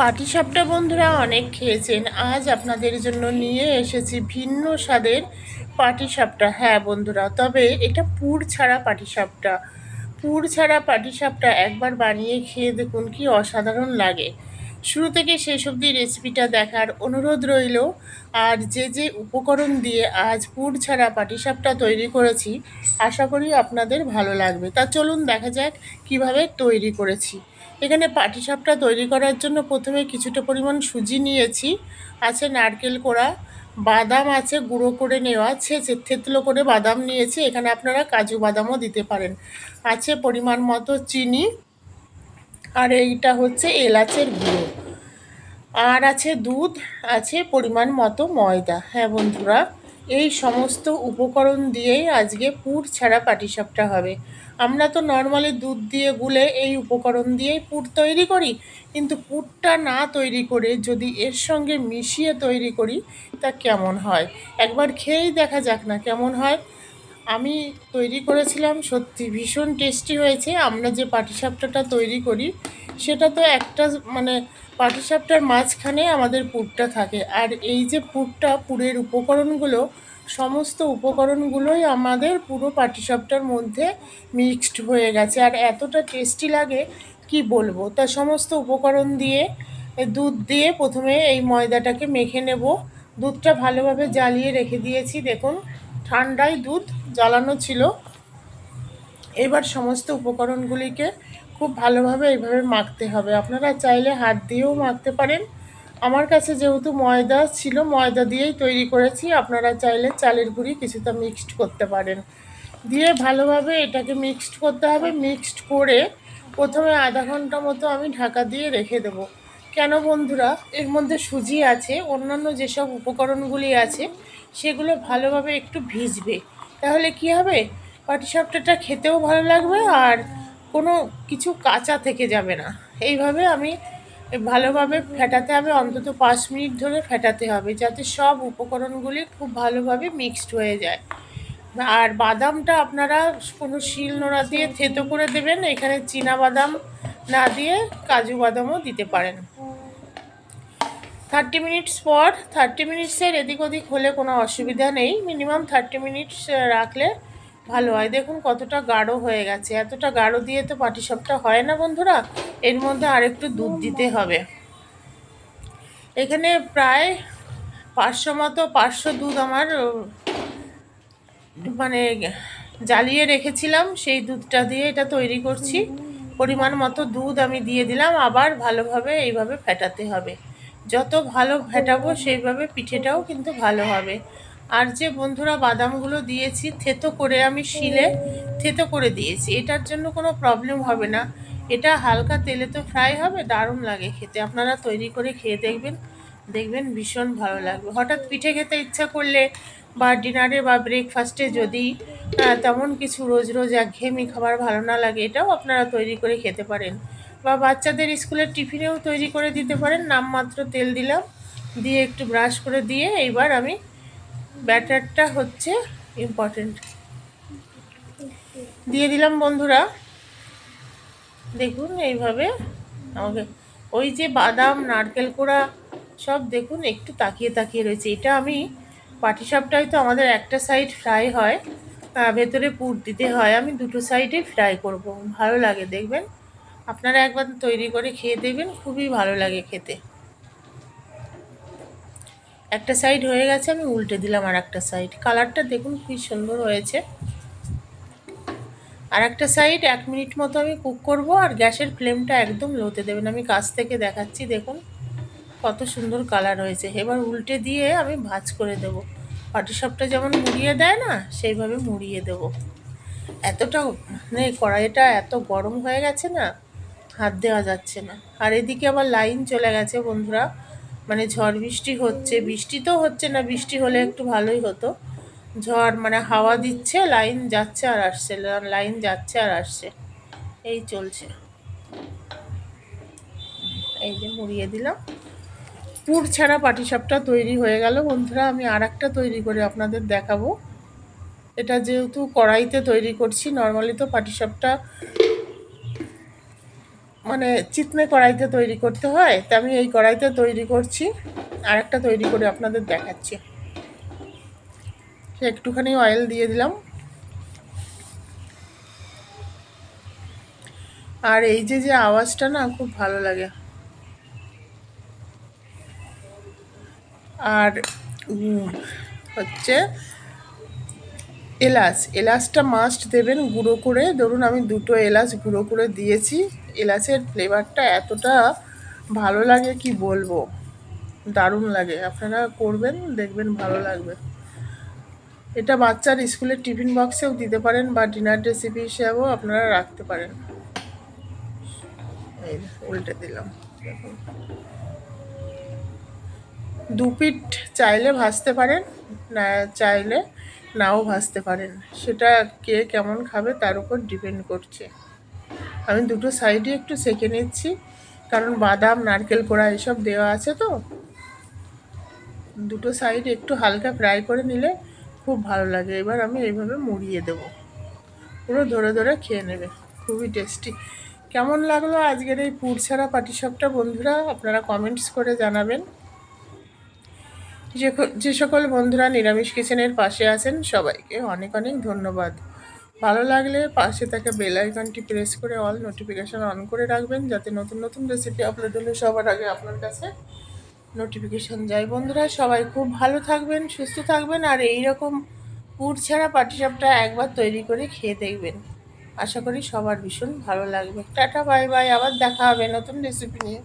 পাটিসাপটা বন্ধুরা অনেক খেয়েছেন। আজ আপনাদের জন্য নিয়ে এসেছি ভিন্ন স্বাদের পাটিসাপটা হ্যাঁ বন্ধুরা, তবে এটা পুর ছাড়া পাটিসাপটা পুর ছাড়া পাটিসাপটা একবার বানিয়ে খেয়ে দেখুন কি অসাধারণ লাগে। শুরু থেকে শেষ অবধি রেসিপিটা দেখার অনুরোধ রইল। আর যে যে উপকরণ দিয়ে আজ পুর ছাড়া পাটিসাপটা তৈরি করেছি, আশা করি আপনাদের ভালো লাগবে। তা চলুন দেখা যাক কীভাবে তৈরি করেছি। এখানে পাটিসাপটা তৈরি করার জন্য প্রথমে কিছুটা পরিমাণ সুজি নিয়েছি। আছে নারকেল কোড়া, বাদাম আছে গুঁড়ো করে নেওয়া ছেঁচে থেতলো করে বাদাম নিয়েছি। এখানে আপনারা কাজু বাদামও দিতে পারেন। আছে পরিমাণ মতো চিনি আর এইটা হচ্ছে এলাচের গুঁড়ো। আর আছে দুধ, আছে পরিমাণ মতো ময়দা। হ্যাঁ বন্ধুরা, এই সমস্ত উপকরণ দিয়েই আজকে পুর ছাড়া পাটিসাপটা হবে। আমরা তো নর্মালি দুধ দিয়ে গুলে এই উপকরণ দিয়েই পুর তৈরি করি, কিন্তু পুরটা না তৈরি করে যদি এর সঙ্গে মিশিয়ে তৈরি করি, তা কেমন হয়? একবার খেয়েই দেখা যাক না কেমন হয়। আমি তৈরি করেছিলাম, সত্যি ভীষণ টেস্টি হয়েছে। আমরা যে পাটিসাপটাটা তৈরি করি, সেটা তো একটা মানে পাটিসাপটার মাঝখানে আমাদের পুরটা থাকে। আর এই যে পুরটা, পুরের উপকরণগুলো, সমস্ত উপকরণগুলোই আমাদের পুরো পাটিসাপটার মধ্যে মিক্সড হয়ে গেছে। আর এতটা টেস্টি লাগে, কি বলব? তা সমস্ত উপকরণ দিয়ে, দুধ দিয়ে প্রথমে এই ময়দাটাকে মেখে নেব। দুধটা ভালোভাবে জ্বালিয়ে রেখে দিয়েছি, দেখুন, ঠান্ডায় দুধ জ্বালানো ছিল। এবার সমস্ত উপকরণগুলিকে খুব ভালোভাবে এইভাবে মাখতে হবে। আপনারা চাইলে হাত দিয়েও মাখতে পারেন। আমার কাছে যেহেতু ময়দা ছিল, ময়দা দিয়েই তৈরি করেছি। আপনারা চাইলে চালের গুঁড়ি কিছুটা মিক্সড করতে পারেন। দিয়ে ভালোভাবে এটাকে মিক্সড করতে হবে। মিক্সড করে প্রথমে আধা ঘণ্টা মতো আমি ঢাকা দিয়ে রেখে দেবো। কেন বন্ধুরা? এর মধ্যে সুজি আছে, অন্যান্য যেসব উপকরণগুলি আছে, সেগুলো ভালোভাবে একটু ভিজবে। তাহলে কি হবে? পাটিসাপটাটা খেতেও ভালো লাগবে আর কোনো কিছু কাঁচা থেকে যাবে না। এইভাবে আমি ভালোভাবে ফেটাতে হবে, অন্তত পাঁচ মিনিট ধরে ফেটাতে হবে যাতে সব উপকরণগুলি খুব ভালোভাবে মিক্সড হয়ে যায়। আর বাদামটা আপনারা কোনো শিল নোড়া দিয়ে থেতো করে দেবেন, এখানে চীনা বাদাম না দিয়ে কাজু বাদামও দিতে পারেন। থার্টি মিনিটস পর, থার্টি মিনিটসের এদিক ওদিক হলে কোনো অসুবিধা নেই। মিনিমাম থার্টি মিনিটস রাখলে ভালো হয়। দেখুন কতটা গাঢ় হয়ে গেছে। এতটা গাঢ় দিয়ে তো পাটিসাপটা হয় না বন্ধুরা। এর মধ্যে আরেকটু দুধ দিতে হবে। এখানে প্রায় পাঁচশো মতো, পাঁচশো দুধ আমার মানে জ্বালিয়ে রেখেছিলাম। সেই দুধটা দিয়ে এটা তৈরি করছি। পরিমাণ মতো দুধ আমি দিয়ে দিলাম। আবার ভালোভাবে এইভাবে ফেটাতে হবে। যত ভালো ফেটাবো সেইভাবে পিঠেটাও কিন্তু ভালো হবে। আর যে বন্ধুরা বাদামগুলো দিয়েছি, থেতো করে আমি শিলে থেতো করে দিয়েছি। এটার জন্য কোনো প্রবলেম হবে না। এটা হালকা তেলে তো ফ্রাই হবে, দারুণ লাগে খেতে। আপনারা তৈরি করে খেয়ে দেখবেন দেখবেন ভীষণ ভালো লাগবে। হঠাৎ পিঠে খেতে ইচ্ছা করলে বা ডিনারে বা ব্রেকফাস্টে যদি তেমন কিছু রোজ রোজ একঘেয়েমি খাবার ভালো না লাগে, এটাও আপনারা তৈরি করে খেতে পারেন। বা বাচ্চাদের স্কুলের টিফিনেও তৈরি করে দিতে পারেন। নামমাত্র তেল দিলাম, দিয়ে একটু ব্রাশ করে দিয়ে এইবার আমি ব্যাটারটা হচ্ছে ইম্পর্টেন্ট দিয়ে দিলাম বন্ধুরা, দেখুন এইভাবে আমাকে, ওই যে বাদাম, নারকেল কোড়া সব দেখুন একটু তাকিয়ে তাকিয়ে রয়েছে। এটা আমি পাটিসাপটায় তো আমাদের একটা সাইড ফ্রাই হয় ভেতরে পুর দিতে হয়, আমি দুটো সাইডে ফ্রাই করব। ভালো লাগে দেখবেন। আপনারা একবার তৈরি করে খেয়ে দেবেন খুবই ভালো লাগে খেতে। একটা সাইড হয়ে গেছে, আমি উল্টে দিলাম আর একটা সাইড কালারটা দেখুন খুবই সুন্দর হয়েছে। আর একটা সাইড এক মিনিট মতো আমি কুক করব, আর গ্যাসের ফ্লেমটা একদম লোতে দেবেন। আমি কাছ থেকে দেখাচ্ছি, দেখুন কত সুন্দর কালার হয়েছে। এবার উল্টে দিয়ে আমি ভাজ করে দেবো। পাটিসাপটা যেমন মুড়িয়ে দেয় না, সেইভাবে মুড়িয়ে দেব। এতটা মানে কড়াইটা এত গরম হয়ে গেছে না হাত দেওয়া যাচ্ছে না। আর এদিকে আবার লাইন চলে গেছে বন্ধুরা। মানে ঝড় বৃষ্টি হচ্ছে। বৃষ্টি তো হচ্ছে না, বৃষ্টি হলে একটু ভালোই হতো। ঝড় মানে হাওয়া দিচ্ছে, লাইন যাচ্ছে আর আসছে, লাইন যাচ্ছে আর আসছে। এই চলছে। এই যে মুড়িয়ে দিলাম। পুর ছাড়া পাটিসাপটা তৈরি হয়ে গেল বন্ধুরা। আমি আর একটা তৈরি করে আপনাদের দেখাবো। এটা যেহেতু কড়াইতে তৈরি করছি, নর্মালি তো পাটিসাপটা মানে চিতনে কড়াইতে তৈরি করতে হয়, তা আমি এই কড়াইতে তৈরি করছি। আর একটা তৈরি করে আপনাদের দেখাচ্ছি। একটুখানি অয়েল দিয়ে দিলাম। আর এই যে যে আওয়াজটা না, খুব ভালো লাগে। আর হচ্ছে এলাচ। এলাচটা মাস্ট দেবেন গুঁড়ো করে। ধরুন আমি দুটো এলাচ গুঁড়ো করে দিয়েছি। এলাচের ফ্লেভারটা এতটা ভালো লাগে কি বলব? দারুণ লাগে। আপনারা করবেন, দেখবেন ভালো লাগবে। এটা বাচ্চার স্কুলের টিফিন বক্সেও দিতে পারেন বা ডিনার রেসিপি হিসাবেও আপনারা রাখতে পারেন। উল্টে দিলাম। দু পিঠ চাইলে ভাজতে পারেন, না, চাইলে নাও ভাজতে পারেন। সেটা কে কেমন খাবে তার উপর ডিপেন্ড করছে। আমি দুটো সাইডে একটু সেঁকে নিচ্ছি, কারণ বাদাম, নারকেল, কোড়া এসব দেওয়া আছে তো। দুটো সাইড একটু হালকা ফ্রাই করে নিলে খুব ভালো লাগে। এবার আমি এইভাবে মুড়িয়ে দেব। পুরো ধরে ধরে খেয়ে নেবে। খুবই টেস্টি। কেমন লাগল আজকের এই পুর ছাড়া পাটিসাপটা বন্ধুরা? আপনারা কমেন্টস করে জানাবেন। যে যে সকল বন্ধুরা নিরামিষ কিচেনের পাশে আছেন, সবাইকে অনেক অনেক ধন্যবাদ। ভালো লাগলে পাশে থাকা বেল আইকনটি প্রেস করে অল নোটিফিকেশন অন করে রাখবেন, যাতে নতুন নতুন রেসিপি আপলোড হলে সবার আগে আপনার কাছে নোটিফিকেশন যায়। বন্ধুরা, সবাই খুব ভালো থাকবেন, সুস্থ থাকবেন, আর এই রকম পুর ছাড়া পাটিসাপটা একবার তৈরি করে খেয়ে দেখবেন। আশা করি সবার ভীষণ ভালো লাগবে। টাটা বাই বাই আবার দেখা হবে নতুন রেসিপি নিয়ে।